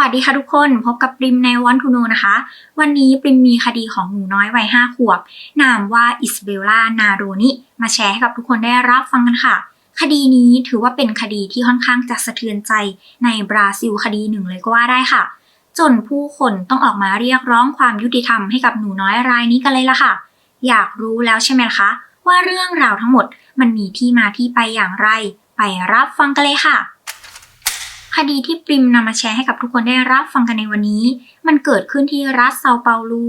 วัสดีค่ะทุกคน พบกับปริมในวันทูโนนะคะ วันนี้ปริมมีคดีของหนูน้อยวัย5ขวบ นามว่าอิสเบลล่านาโรนิมาแชร์ให้กับทุกคนได้รับฟังกันค่ะ คดีนี้ถือว่าเป็นคดีที่ค่อนข้างจะสะเทือนใจในบราซิลคดีหนึ่งเลยก็ว่าได้ค่ะ จนผู้คนต้องออกมาเรียกร้องความยุติธรรมให้กับหนูน้อยรายนี้กันเลยล่ะค่ะ อยากรู้แล้วใช่ไหมคะ ว่าเรื่องราวทั้งหมดมันมีที่มาที่ไปอย่างไร ไปรับฟังกันเลยค่ะ คดีที่ปริมนำมาแชร์ให้กับทุกคนได้รับฟังกันในวันนี้ มันเกิดขึ้นที่รัฐเซาเปาลู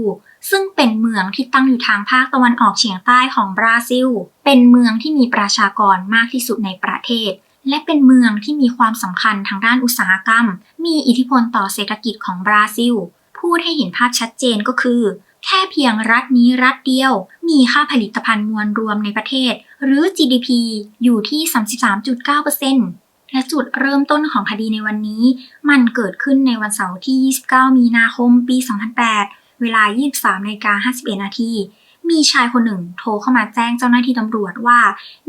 ซึ่งเป็นเมืองที่ตั้งอยู่ทางภาคตะวันออกเฉียงใต้ของบราซิล เป็นเมืองที่มีประชากรมากที่สุดในประเทศ และเป็นเมืองที่มีความสำคัญทางด้านอุตสาหกรรม มีอิทธิพลต่อเศรษฐกิจของบราซิล พูดให้เห็นภาพชัดเจนก็คือ แค่เพียงรัฐนี้รัฐเดียว มีค่าผลิตภัณฑ์มวลรวมในประเทศ หรือ GDP อยู่ที่ 33.9% และจุดเริ่มต้นของคดีในวันนี้ มันเกิดขึ้นในวันเสาร์ที่ 29 มีนาคม ปี 2008 เวลา 23นาฬิกา51 นาที มีชายคนหนึ่งโทรเข้ามาแจ้งเจ้าหน้าที่ตำรวจว่า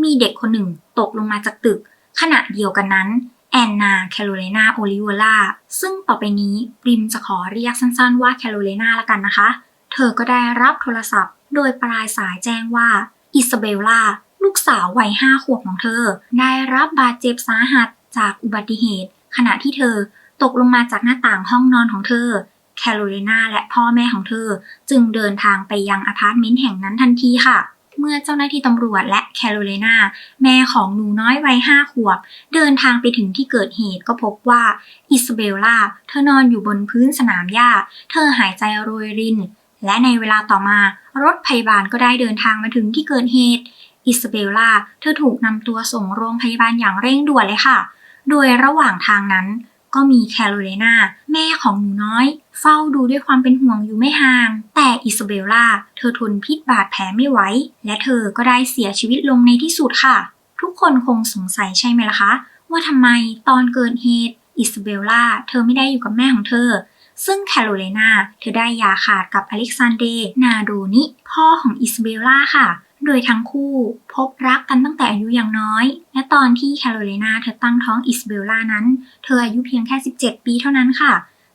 มีเด็กคนหนึ่งตกลงมาจากตึก ขณะเดียวกันนั้นแอนนาแคโรไลนาโอลิเวล่าซึ่งต่อไปนี้ริมจะขอเรียกสั้นๆว่าแคโรไลนาละกันนะคะ เธอก็ได้รับโทรศัพท์ โดยปลายสายแจ้งว่าอิซาเบลล่า ลูกสาววัยห้าขวบของเธอ ได้รับบาดเจ็บสาหัสจากอุบัติเหตุ ขณะที่เธอตกลงมาจากหน้าต่างห้องนอนของเธอ แคโรไลนาและพ่อแม่ของเธอ จึงเดินทางไปยังอพาร์ตเมนต์แห่งนั้นทันทีค่ะ เมื่อเจ้าหน้าที่ตำรวจและแคโรไลนาแม่ของหนูน้อยวัยห้าขวบ เดินทางไปถึงที่เกิดเหตุก็พบว่าอิซาเบลล่าเธอนอนอยู่บนพื้นสนามหญ้า เธอหายใจโรยริน และในเวลาต่อมารถพยาบาลก็ได้เดินทางมาถึงที่เกิดเหตุ อิซาเบลล่าเธอถูกนำตัวส่งโรงพยาบาลอย่างเร่งด่วนเลยค่ะ โดยระหว่างทางนั้นก็มีแคโรไลนาแม่ของหนูน้อย เฝ้าดูด้วยความเป็นห่วงอยู่ไม่ห่าง แต่อิซาเบลล่าเธอทนพิษบาดแผลไม่ไหวและเธอก็ได้เสียชีวิตลงในที่สุดค่ะ ทุกคนคงสงสัยใช่ไหมล่ะคะ ว่าทำไมตอนเกิดเหตุอิซาเบลล่าเธอไม่ได้อยู่กับแม่ของเธอ ซึ่งแคโรไลนาเธอได้ยาขาดกับอเล็กซานเดร์นาโดนิพ่อของอิซาเบลล่าค่ะ โดยทั้งคู่พบรักกันตั้งแต่อายุยังน้อย และตอนที่แคโรไลนาเธอตั้งท้องอิซาเบลล่านั้น เธออายุเพียงแค่ 17 ปีเท่านั้นค่ะ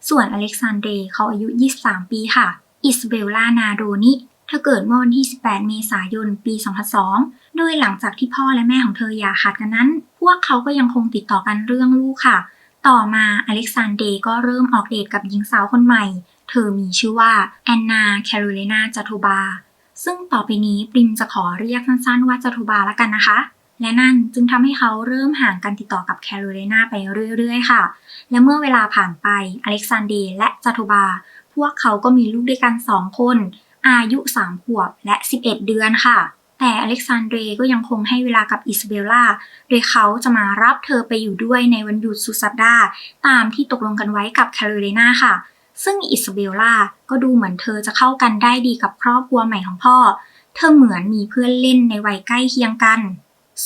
ส่วนอเล็กซานเดร์เขาอายุ 23 ปีค่ะ อิซาเบลล่านาโดนิเธอเกิดเมื่อวันที่ 18 เมษายน ปี 2002 โดยหลังจากที่พ่อและแม่ของเธอหย่าขาดกันนั้น พวกเขาก็ยังคงติดต่อกันเรื่องลูกค่ะ ต่อมาอเล็กซานเดย์ก็เริ่มออกเดทกับหญิงสาวคนใหม่ เธอมีชื่อว่าแอนนาแคโรไลนาจัตโทบา ซึ่งต่อไปนี้ปริมจะขอเรียกสั้นๆว่าจัตโทบาละกันนะคะ และนั่นจึงทำให้เขาเริ่มห่างกันติดต่อกับแคโรไลนาไปเรื่อยๆ ค่ะ และเมื่อเวลาผ่านไปอเล็กซานเดย์และจัตโทบา พวกเขาก็มีลูกด้วยกัน2คน อายุ 3 ขวบและ 11 เดือนค่ะ แต่อเล็กซานเดรก็ยังคงให้เวลากับอิซาเบลล่า โดยเขาจะมารับเธอไปอยู่ด้วยในวันหยุดสุดสัปดาห์ ตามที่ตกลงกันไว้กับแคโรไลนาค่ะ ซึ่งอิซาเบลล่าก็ดูเหมือนเธอจะเข้ากันได้ดีกับครอบครัวใหม่ของพ่อ เธอเหมือนมีเพื่อนเล่นในวัยใกล้เคียงกัน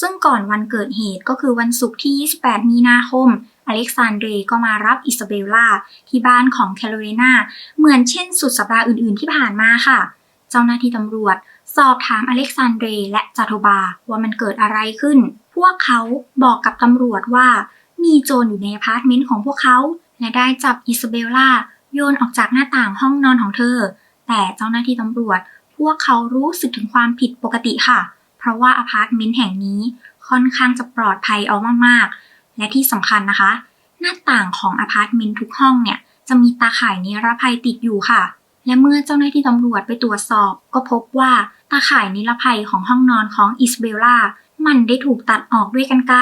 ซึ่งก่อนวันเกิดเหตุก็คือวันศุกร์ที่ 28 มีนาคม อเล็กซานเดรก็มารับอิซาเบลล่าที่บ้านของแคโรไลนา เหมือนเช่นสุดสัปดาห์อื่นๆที่ผ่านมาค่ะ เจ้าหน้าที่ตำรวจ สอบถามอเล็กซานเดรและจาโทบาว่ามันเกิดอะไรขึ้น พวกเขาบอกกับตำรวจว่ามีโจรอยู่ในอพาร์ตเมนต์ของพวกเขาและได้จับอิซาเบลล่า โยนออกจากหน้าต่างห้องนอนของเธอ แต่เจ้าหน้าที่ตำรวจ พวกเขารู้สึกถึงความผิดปกติค่ะ เพราะว่าอพาร์ตเมนต์แห่งนี้ค่อนข้างจะปลอดภัยเอามากๆ และที่สำคัญนะคะ หน้าต่างของอพาร์ตเมนต์ทุกห้องเนี่ยจะมีตาข่ายนิรภัยติดอยู่ค่ะ และเมื่อเจ้าหน้าที่ตำรวจไปตรวจสอบ ก็พบว่าตาข่ายนิรภัยของห้องนอนของอิสเบลล่ามันได้ถูกตัดออกด้วยกันไกร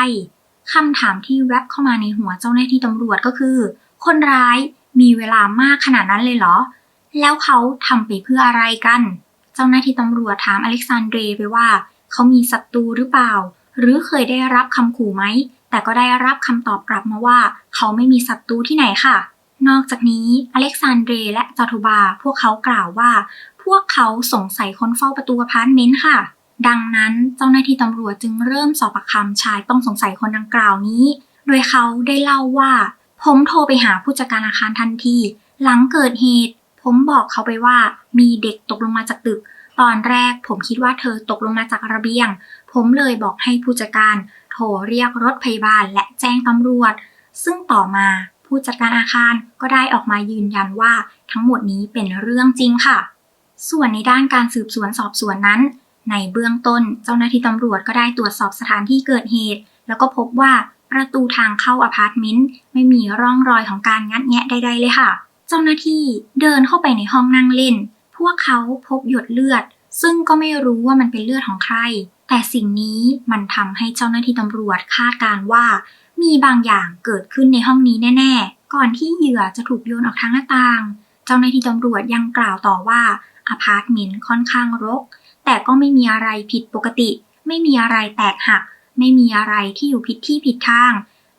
คำถามที่แวบเข้ามาในหัวเจ้าหน้าที่ตำรวจก็คือ คนร้าย มีเวลามากขนาดนั้นเลยเหรอ แล้วเขาทำไปเพื่ออะไรกัน เจ้าหน้าที่ตำรวจถามอเล็กซานเดรไปว่า เขามีศัตรูหรือเปล่า หรือเคยได้รับคำขู่ไหม แต่ก็ได้รับคำตอบกลับมาว่า เขาไม่มีศัตรูที่ไหนค่ะ นอกจากนี้อเล็กซานเดรและจอทูบา พวกเขากล่าวว่า พวกเขาสงสัยคนเฝ้าประตูอพาร์ตเมนต์ค่ะดังนั้นเจ้าหน้าที่ตำรวจจึงเริ่มสอบปากคำชายต้องสงสัยคนดังกล่าวนี้ โดยเขาได้เล่าว่า ผมโทรไปหาผู้จัดการอาคารทันที หลังเกิดเหตุ ผมบอกเขาไปว่ามีเด็กตกลงมาจากตึก ตอนแรกผมคิดว่าเธอตกลงมาจากระเบียง ผมเลยบอกให้ผู้จัดการ โทรเรียกรถพยาบาลและแจ้งตำรวจ ซึ่งต่อมาผู้จัดการอาคารก็ได้ออกมายืนยันว่าทั้งหมดนี้เป็นเรื่องจริงค่ะ ส่วนในด้านการสืบสวนสอบสวนนั้น ในเบื้องต้นเจ้าหน้าที่ตำรวจก็ได้ตรวจสอบสถานที่เกิดเหตุ แล้วก็พบว่า ประตูทางเข้าอพาร์ตเมนต์ไม่มีร่องรอยของการงัดแงะใดๆเลยค่ะ เจ้าหน้าที่เดินเข้าไปในห้องนั่งเล่น พวกเขาพบหยดเลือด ซึ่งก็ไม่รู้ว่ามันเป็นเลือดของใคร แต่สิ่งนี้มันทำให้เจ้าหน้าที่ตำรวจคาดการณ์ว่า มีบางอย่างเกิดขึ้นในห้องนี้แน่ๆ ก่อนที่เหยื่อจะถูกโยนออกทางหน้าต่าง เจ้าหน้าที่ตำรวจยังกล่าวต่อว่าอพาร์ตเมนต์ค่อนข้างรก แต่ก็ไม่มีอะไรผิดปกติ ไม่มีอะไรแตกหัก ไม่มีอะไรที่อยู่ผิดที่ผิดทาง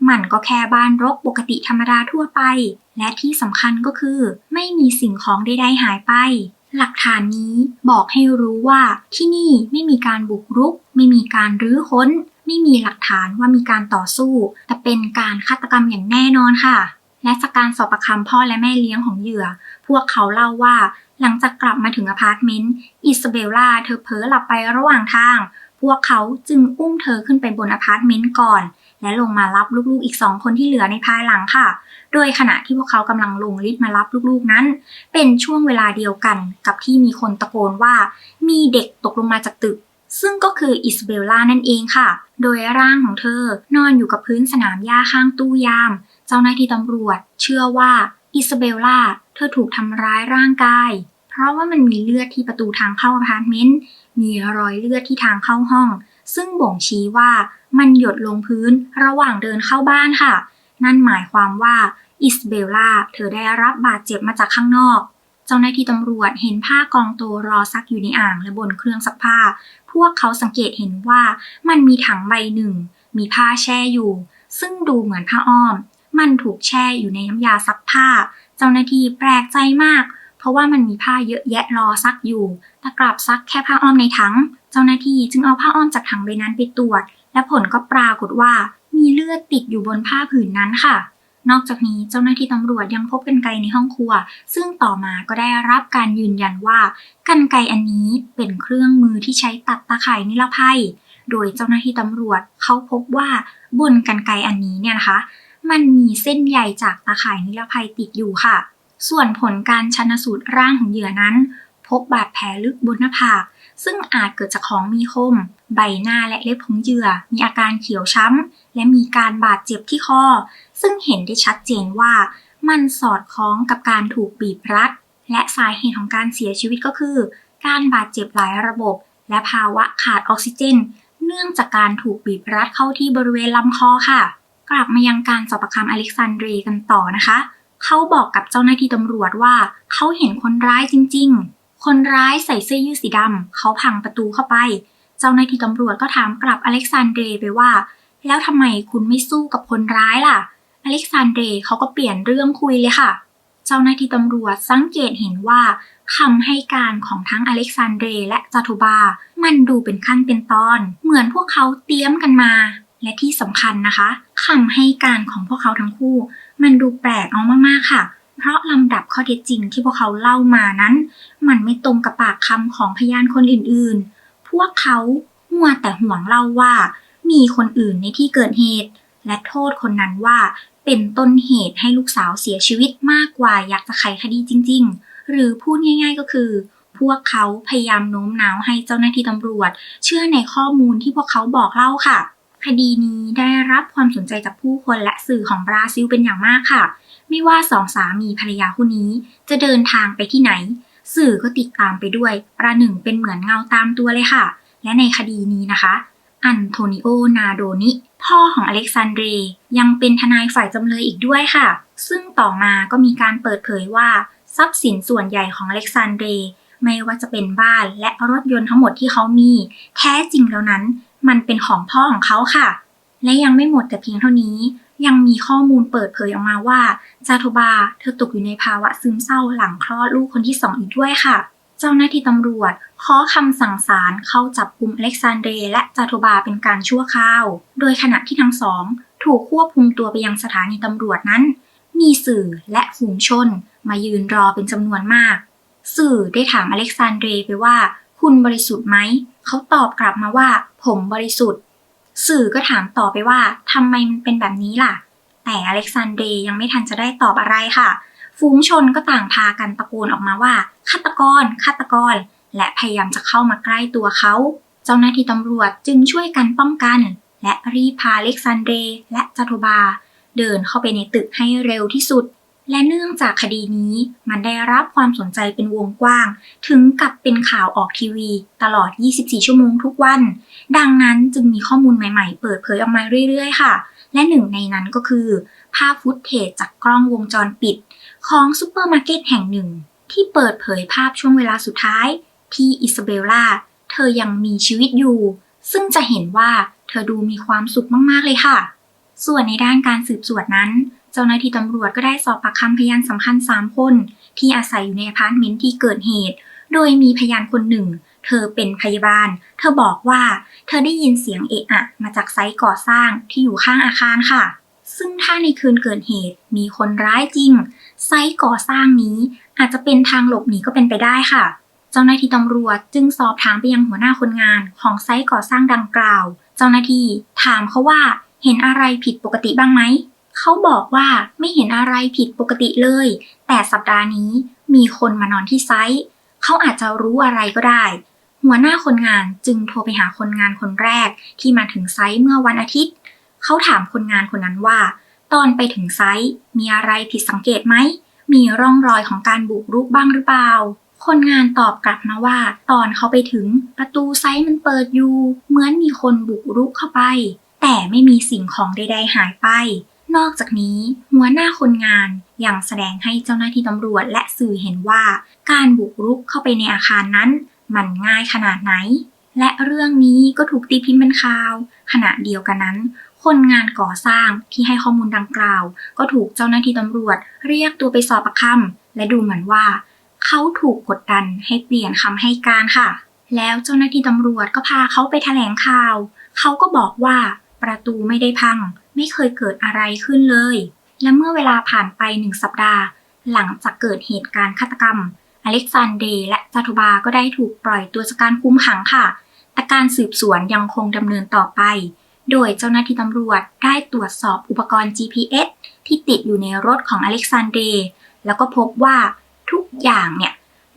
มันก็แค่บ้านรกปกติธรรมดาทั่วไป และที่สำคัญก็คือ ไม่มีสิ่งของใดๆหายไป หลักฐานนี้บอกให้รู้ว่าที่นี่ไม่มีการบุกรุก ไม่มีการรื้อค้น ไม่มีหลักฐานว่ามีการต่อสู้ แต่เป็นการฆาตกรรมอย่างแน่นอนค่ะ และจากการสอบประคำพ่อและแม่เลี้ยงของเหยื่อ พวกเขาเล่าว่าหลังจากกลับมาถึงอพาร์ตเมนต์ อิซาเบลล่าเธอเผลอหลับไประหว่างทาง พวกเขาจึงอุ้มเธอขึ้นไปบนอพาร์ตเมนต์ก่อน และลงมารับลูกๆอีกสองคนที่เหลือในภายหลังค่ะ โดยขณะที่พวกเขากำลังลงลิฟต์มารับลูกๆนั้น เป็นช่วงเวลาเดียวกันกับที่มีคนตะโกนว่า มีเด็กตกลงมาจากตึก ซึ่งก็คืออิสเบลล่านั่นเองค่ะ โดยร่างของเธอนอนอยู่กับพื้นสนามหญ้าข้างตู้ยาม เจ้าหน้าที่ตำรวจ เชื่อว่าอิสเบลล่าเธอถูกทำร้ายร่างกาย เพราะว่ามันมีเลือดที่ประตูทางเข้าอพาร์ตเมนต์ มีรอยเลือดที่ทางเข้าห้อง ซึ่งบ่งชี้ว่ามันหยดลงพื้นระหว่างเดินเข้าบ้านค่ะ นั่นหมายความว่าอิสเบลล่าเธอได้รับบาดเจ็บมาจากข้างนอก เจ้าหน้าที่ตำรวจเห็นผ้ากองโตรอซักอยู่ในอ่างและบนเครื่องซักผ้า พวกเขาสังเกตเห็นว่ามันมีถังใบหนึ่ง มีผ้าแช่อยู่ ซึ่งดูเหมือนผ้าอ้อม มันถูกแช่อยู่ในน้ำยาซักผ้า เจ้าหน้าที่แปลกใจมาก เพราะว่ามันมีผ้าเยอะแยะรอซักอยู่แต่กลับซักแค่ผ้าอ้อมในถัง เจ้าหน้าที่จึงเอาผ้าอ้อมจากถังใบนั้นไปตรวจ และผลก็ปรากฏว่า มีเลือดติดอยู่บนผ้าผืนนั้นค่ะ นอกจากนี้เจ้าหน้าที่ตำรวจยังพบกรรไกในห้องครัว ซึ่งต่อมาก็ได้รับการยืนยันว่ากรรไกอันนี้เป็นเครื่องมือที่ใช้ตัดตะข่ายนิรภัย โดยเจ้าหน้าที่ตำรวจเขาพบว่าบนกรรไกอันนี้เนี่ยนะคะ มันมีเส้นใยจากตะข่ายนิรภัยติดอยู่ค่ะ ส่วนผลการชันสูตรร่างของเหยื่อนั้น พบบาดแผลลึกบนหน้าผาก ซึ่งอาจเกิดจากของมีคม ใบหน้าและเล็บของเหยื่อ มีอาการเขียวช้ำ และมีการบาดเจ็บที่คอ ซึ่งเห็นได้ชัดเจนว่า มันสอดคล้องกับการถูกบีบรัด และสาเหตุของการเสียชีวิตก็คือ การบาดเจ็บหลายระบบ และภาวะขาดออกซิเจน เนื่องจากการถูกบีบรัดเข้าที่บริเวณลำคอค่ะ กลับมายังการสอบปากคำอเล็กซานเดรกันต่อนะคะ เขาบอกกับเจ้าหน้าที่ตำรวจว่า เขาเห็นคนร้ายจริง ๆ คนร้ายใส่เสื้อยืดสีดำเขาพังประตูเข้าไป เจ้าหน้าที่ตำรวจก็ถามกลับอเล็กซานเดรไปว่า แล้วทำไมคุณไม่สู้กับคนร้ายล่ะ อเล็กซานเดรเขาก็เปลี่ยนเรื่องคุยเลยค่ะ เจ้าหน้าที่ตำรวจสังเกตเห็นว่าคำให้การของทั้งอเล็กซานเดรและจาตุบา มันดูเป็นขั้นเป็นตอน เหมือนพวกเขาเตรียมกันมา และที่สำคัญนะคะ คำให้การของพวกเขาทั้งคู่ มันดูแปลกเอามากๆค่ะ เพราะลำดับข้อเท็จจริงที่พวกเขาเล่ามานั้น มันไม่ตรงกับปากคำของพยานคนอื่นๆ พวกเขามัวแต่ห่วงเล่าว่า มีคนอื่นในที่เกิดเหตุ และโทษคนนั้นว่าเป็นต้นเหตุให้ลูกสาวเสียชีวิตมากกว่าอยากจะไขคดีจริง ๆ หรือพูดง่าย ๆ ก็คือ พวกเขาพยายามโน้มน้าวให้เจ้าหน้าที่ตำรวจ เชื่อในข้อมูลที่พวกเขาบอกเล่าค่ะ คดีนี้ได้รับความสนใจจากผู้คนและสื่อของบราซิลเป็นอย่างมากค่ะ ไม่ว่าสองสามีภรรยาคู่นี้จะเดินทางไปที่ไหน สื่อก็ติดตามไปด้วย ประหนึ่งเป็นเหมือนเงาตามตัวเลยค่ะ และในคดีนี้นะคะอันโทนิโอ นาโดนิ พ่อของอเล็กซานเดรยังเป็นทนายฝ่ายจำเลยอีกด้วยค่ะ ซึ่งต่อมาก็มีการเปิดเผยว่า ทรัพย์สินส่วนใหญ่ของอเล็กซานเดรไม่ว่าจะเป็นบ้านและรถยนต์ทั้งหมดที่เขามี แท้จริงแล้วนั้น มันเป็นของพ่อของเขาค่ะ และยังไม่หมดแต่เพียงเท่านี้ ยังมีข้อมูลเปิดเผยออกมาว่าจาโทบาเธอตกอยู่ในภาวะซึมเศร้าหลังคลอดลูกคนที่สองอีกด้วยค่ะ เจ้าหน้าที่ตำรวจขอคำสั่งศาลเข้าจับกุมอเล็กซานเดรและจาโทบาเป็นการชั่วคราว โดยขณะที่ทั้งสอง ถูกควบคุมตัวไปยังสถานีตำรวจนั้น มีสื่อและฝูงชน มายืนรอเป็นจำนวนมาก สื่อได้ถามอเล็กซานเดรไปว่า คุณบริสุทธิ์ไหม เขาตอบกลับมาว่า ผมบริสุทธิ์ สื่อก็ถามต่อไปว่าทำไมมันเป็นแบบนี้ล่ะ แต่อเล็กซานเดย์ยังไม่ทันจะได้ตอบอะไรค่ะ ฝูงชนก็ต่างพากันตะโกนออกมาว่าฆาตกรฆาตกร และพยายามจะเข้ามาใกล้ตัวเขา เจ้าหน้าที่ตำรวจจึงช่วยกันป้องกัน และรีบพาอเล็กซานเดย์และจาตุบา เดินเข้าไปในตึกให้เร็วที่สุด และเนื่องจากคดีนี้มันได้รับความสนใจเป็นวงกว้าง ถึงกับเป็นข่าวออกทีวี ตลอด 24 ชั่วโมงทุกวัน ดังนั้นจึงมีข้อมูลใหม่ ๆ เปิดเผยออกมาเรื่อย ๆ ค่ะ และหนึ่งในนั้นก็คือ ภาพฟุตเทจจากกล้องวงจรปิด ของซูเปอร์มาร์เก็ตแห่งหนึ่ง ที่เปิดเผยภาพช่วงเวลาสุดท้าย ที่อิซาเบลล่าเธอยังมีชีวิตอยู่ ซึ่งจะเห็นว่าเธอดูมีความสุขมากๆเลยค่ะ ส่วนในด้านการสืบสวนนั้น เจ้าหน้าที่ตำรวจก็ได้สอบปากคำพยานสำคัญ 3 คน ที่อาศัยอยู่ในอพาร์ตเมนต์ที่เกิดเหตุ โดยมีพยานคนหนึ่ง เธอเป็นพยาบาล เธอบอกว่า เธอได้ยินเสียงเอะอะ มาจากไซต์ก่อสร้างที่อยู่ข้างอาคารค่ะ ซึ่งถ้าในคืนเกิดเหตุมีคนร้ายจริง ไซต์ก่อสร้างนี้อาจจะเป็นทางหลบหนีก็เป็นไปได้ค่ะ เจ้าหน้าที่ตำรวจจึงสอบถามไปยังหัวหน้าคนงานของไซต์ก่อสร้างดังกล่าว เจ้าหน้าที่ถามเขาว่าเห็นอะไรผิดปกติบ้างไหม เขาบอกว่าไม่เห็นอะไรผิดปกติเลย แต่สัปดาห์นี้มีคนมานอนที่ไซต์เขาอาจจะรู้อะไรก็ได้ หัวหน้าคนงานจึงโทรไปหาคนงานคนแรกที่มาถึงไซต์เมื่อวันอาทิตย์ เขาถามคนงานคนนั้นว่า ตอนไปถึงไซต์มีอะไรผิดสังเกตไหม มีร่องรอยของการบุกรุกบ้างหรือเปล่า คนงานตอบกลับมาว่า ตอนเขาไปถึงประตูไซต์มันเปิดอยู่ เหมือนมีคนบุกรุกเข้าไป แต่ไม่มีสิ่งของใด ๆ หายไป นอกจากนี้หัวหน้าคนงานยังแสดงให้เจ้าหน้าที่ตำรวจและสื่อเห็นว่า การบุกรุกเข้าไปในอาคารนั้น มันง่ายขนาดไหน และเรื่องนี้ก็ถูกตีพิมพ์เป็นข่าว ขณะเดียวกันนั้น คนงานก่อสร้างที่ให้ข้อมูลดังกล่าว ก็ถูกเจ้าหน้าที่ตำรวจ เรียกตัวไปสอบปากคำและดูเหมือนว่า เขาถูกกดดันให้เปลี่ยนคำให้การค่ะ แล้วเจ้าหน้าที่ตำรวจก็พาเขาไปแถลงข่าว เขาก็บอกว่าประตูไม่ได้พัง ไม่เคยเกิดอะไรขึ้นเลย และเมื่อเวลาผ่านไปหนึ่งสัปดาห์ หลังจากเกิดเหตุการณ์ฆาตกรรม อเล็กซานเดย์และจาตุบาก็ได้ถูกปล่อยตัวจากการคุมขังค่ะ แต่การสืบสวนยังคงดำเนินต่อไป โดยเจ้าหน้าที่ตำรวจได้ตรวจสอบอุปกรณ์ GPS ที่ติดอยู่ในรถของอเล็กซานเดย์แล้วก็พบว่าทุกอย่างเนี่ย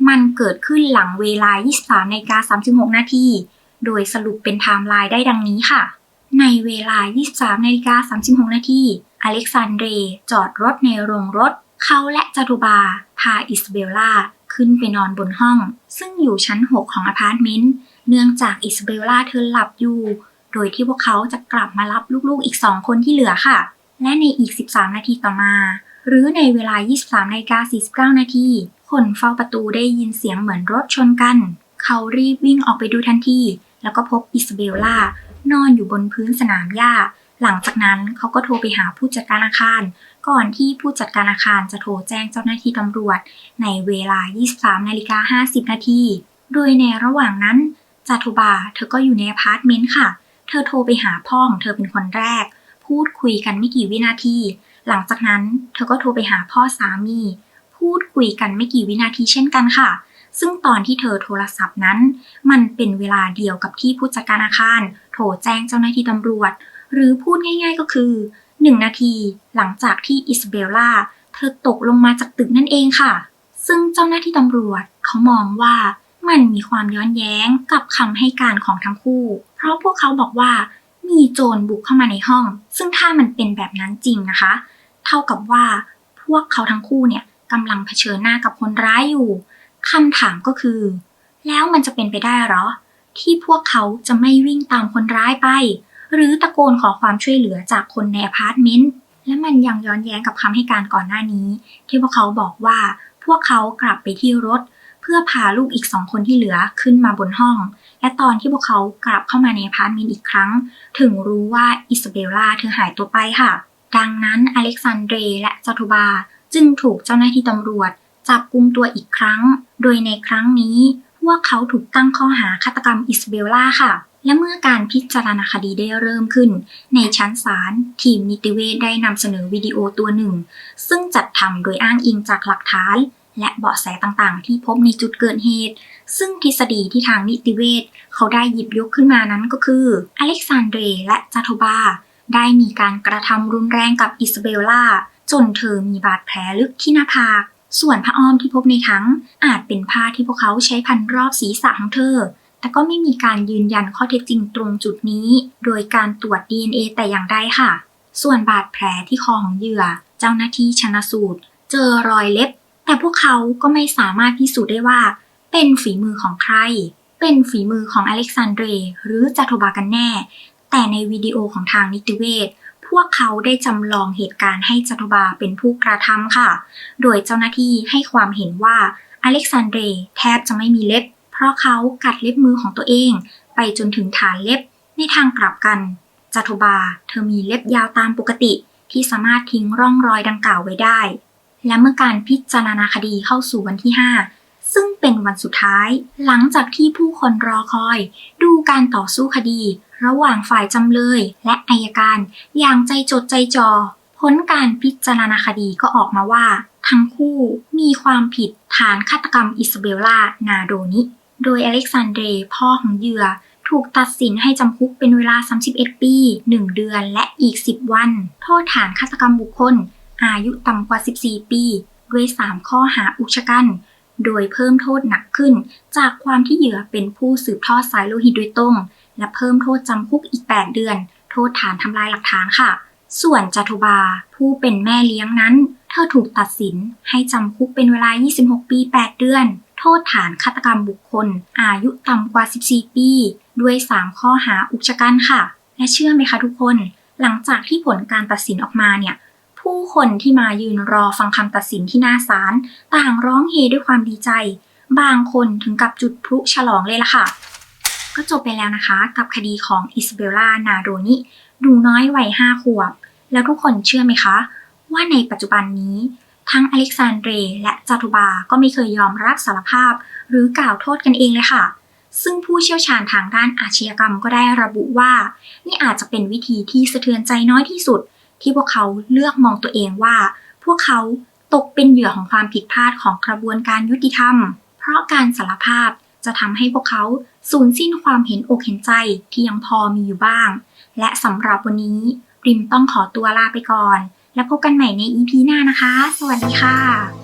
มันเกิดขึ้นหลังเวลา 23นาฬิกา36 นาที โดยสรุปเป็นไทม์ไลน์ได้ดังนี้ค่ะ ในเวลา 23นาฬิกา36 นาที อเล็กซานเดย์จอดรถในโรงรถ เขาและจาตุบา พาอิสเบลล่าขึ้นไปนอนบนห้อง ซึ่งอยู่ชั้น 6 ของอพาร์ตเมนต์ เนื่องจากอิสเบลล่าเธอหลับอยู่ โดยที่พวกเขาจะกลับมารับลูกๆอีก2คนที่เหลือค่ะ และในอีก 13 นาทีต่อมา หรือในเวลา 23นาฬิกา49 นาที คนเฝ้าประตูได้ยินเสียงเหมือนรถชนกัน เขารีบวิ่งออกไปดูทันที แล้วก็พบอิสเบลล่า นอนอยู่บนพื้นสนามหญ้า หลังจากนั้นเขาก็โทรไปหาผู้จัดการอาคาร ก่อนที่ผู้จัดการอาคารจะโทรแจ้งเจ้าหน้าที่ตำรวจ ในเวลา 23นาฬิกา50 นาที โดยในระหว่างนั้นจาตุบาเธอก็อยู่ในอพาร์ตเมนต์ค่ะ เธอโทรไปหาพ่อของเธอเป็นคนแรก พูดคุยกันไม่กี่วินาที หลังจากนั้นเธอก็โทรไปหาพ่อสามี พูดคุยกันไม่กี่วินาทีเช่นกันค่ะ ซึ่งตอนที่เธอโทรศัพท์นั้น มันเป็นเวลาเดียวกับที่ผู้จัดการอาคาร โทรแจ้งเจ้าหน้าที่ตำรวจ หรือพูดง่ายๆก็คือ 1 นาทีหลังจากที่อิสเบลล่าเธอตกลงมาจากตึกนั่นเองค่ะ ซึ่งเจ้าหน้าที่ตำรวจเขามองว่ามันมีความย้อนแย้งกับคำให้การของทั้งคู่ เพราะพวกเขาบอกว่ามีโจรบุกเข้ามาในห้อง ซึ่งถ้ามันเป็นแบบนั้นจริงนะคะ เท่ากับว่าพวกเขาทั้งคู่เนี่ยกำลังเผชิญหน้ากับคนร้ายอยู่ คำถามก็คือ แล้วมันจะเป็นไปได้หรอ ที่พวกเขาจะไม่วิ่งตามคนร้ายไป หรือตะโกนขอความช่วยเหลือจากคนในอพาร์ตเมนต์และมันยังย้อนแย้งกับคำให้การก่อนหน้านี้ ที่พวกเขาบอกว่าพวกเขากลับไปที่รถ เพื่อพาลูกอีกสองคนที่เหลือขึ้นมาบนห้อง และตอนที่พวกเขากลับเข้ามาในอพาร์ตเมนต์อีกครั้ง ถึงรู้ว่าอิสเบลล่าเธอหายตัวไปค่ะ ดังนั้นอเล็กซานเดรและจาตุบาจึงถูกเจ้าหน้าที่ตำรวจ จับกลุมตัวอีกครั้ง โดยในครั้งนี้ พวกเขาถูกตั้งข้อหาฆาตกรรมอิสเบลล่าค่ะ และเมื่อการพิจารณาคดีได้เริ่มขึ้น ในชั้นศาลทีมนิติเวชได้นำเสนอวิดีโอตัวหนึ่ง ซึ่งจัดทำโดยอ้างอิงจากหลักฐาน และเบาะแสต่างๆ ที่พบในจุดเกิดเหตุ ซึ่งทฤษฎีที่ทางนิติเวชเขาได้หยิบยกขึ้นมานั้นก็คืออเล็กซานเดรและจาโทบาได้มีการกระทำรุนแรงกับอิซาเบลล่าจนเธอมีบาดแผลลึกที่หน้าผาก ส่วนผ้าอ้อมที่พบในถังอาจเป็นผ้าที่พวกเขาใช้พันรอบศีรษะของเธอ แต่ก็ไม่มีการยืนยันข้อเท็จจริงตรงจุดนี้ โดยการตรวจ DNA แต่อย่างใดค่ะ ส่วนบาดแผลที่คอของเหยื่อ เจ้าหน้าที่ชนะสูตร เจอรอยเล็บ แต่พวกเขาก็ไม่สามารถพิสูจน์ได้ว่า เป็นฝีมือของใคร เป็นฝีมือของอเล็กซานเดรหรือจัตโทบากันแน่ แต่ในวิดีโอของทางนิติเวช วกเขาได้จำลองเหตุการณ์ให้จัตโทบาเป็นผู้กระทำค่ะ โดยเจ้าหน้าที่ให้ความเห็นว่าอเล็กซานเดรแทบจะไม่มีเล็บ เพราะเขากัดเล็บมือของตัวเอง ไปจนถึงฐานเล็บในทางกลับกันจัตโทบาเธอมีเล็บยาวตามปกติ ที่สามารถทิ้งร่องรอยดังกล่าวไว้ได้ และเมื่อการพิจารณาคดีเข้าสู่วันที่ 5 ซึ่งเป็นวันสุดท้าย หลังจากที่ผู้คนรอคอย ดูการต่อสู้คดี ระหว่างฝ่ายจำเลยและอายการ อย่างใจจดใจจ่อผลการพิจารณาคดีก็ออกมาว่า ทั้งคู่มีความผิดฐานฆาตกรรมอิซาเบลล่า นาโดนิ โดยอเล็กซานเดรพ่อของเหยื่อถูกตัดสินให้จำคุกเป็นเวลา 31 ปี 1 เดือนและอีก 10 วัน โทษฐานฆาตกรรมบุคคล อายุต่ำกว่า 14 ปี ด้วย 3 ข้อหาอุกชะกัน โดยเพิ่มโทษหนักขึ้น จากความที่เหยื่อเป็นผู้สืบทอดสายโลหิตโดยตรง และเพิ่มโทษจำคุกอีก 8 เดือน โทษฐานทำลายหลักฐานค่ะ ส่วนจาตุบา ผู้เป็นแม่เลี้ยงนั้น เธอถูกตัดสินให้จำคุกเป็นเวลา 26 ปี 8 เดือน โทษฐานฆาตกรรมบุคคล อายุต่ำกว่า 14 ปี ด้วย 3 ข้อหาอุกชะกันค่ะ และเชื่อไหมคะทุกคน หลังจากที่ผลการตัดสินออกมาเนี่ยผู้คนที่มายืนรอฟังคำตัดสินที่หน้าศาลต่างร้องเฮด้วยความดีใจ บางคนถึงกับจุดพลุฉลองเลยล่ะค่ะ ก็จบไปแล้วนะคะ กับคดีของอิซาเบลล่านาโดนิหนูน้อยวัยห้าขวบ แล้วทุกคนเชื่อไหมคะ ว่าในปัจจุบันนี้ ทั้งอเล็กซานเดรและจาตุบาก็ไม่เคยยอมรับสารภาพ หรือกล่าวโทษกันเองเลยค่ะ ซึ่งผู้เชี่ยวชาญทางด้านอาชญากรรมก็ได้ระบุว่า นี่อาจจะเป็นวิธีที่สะเทือนใจน้อยที่สุด ที่พวกเขาเลือกมองตัวเองว่า พวกเขาตกเป็นเหยื่อของความผิดพลาดของกระบวนการยุติธรรม เพราะการสารภาพ จะทำให้พวกเขาสูญสิ้นความเห็นอกเห็นใจที่ยังพอมีอยู่บ้าง และสำหรับวันนี้ริมต้องขอตัวลาไปก่อน แล้วพบกันใหม่ใน EP หน้านะคะ สวัสดีค่ะ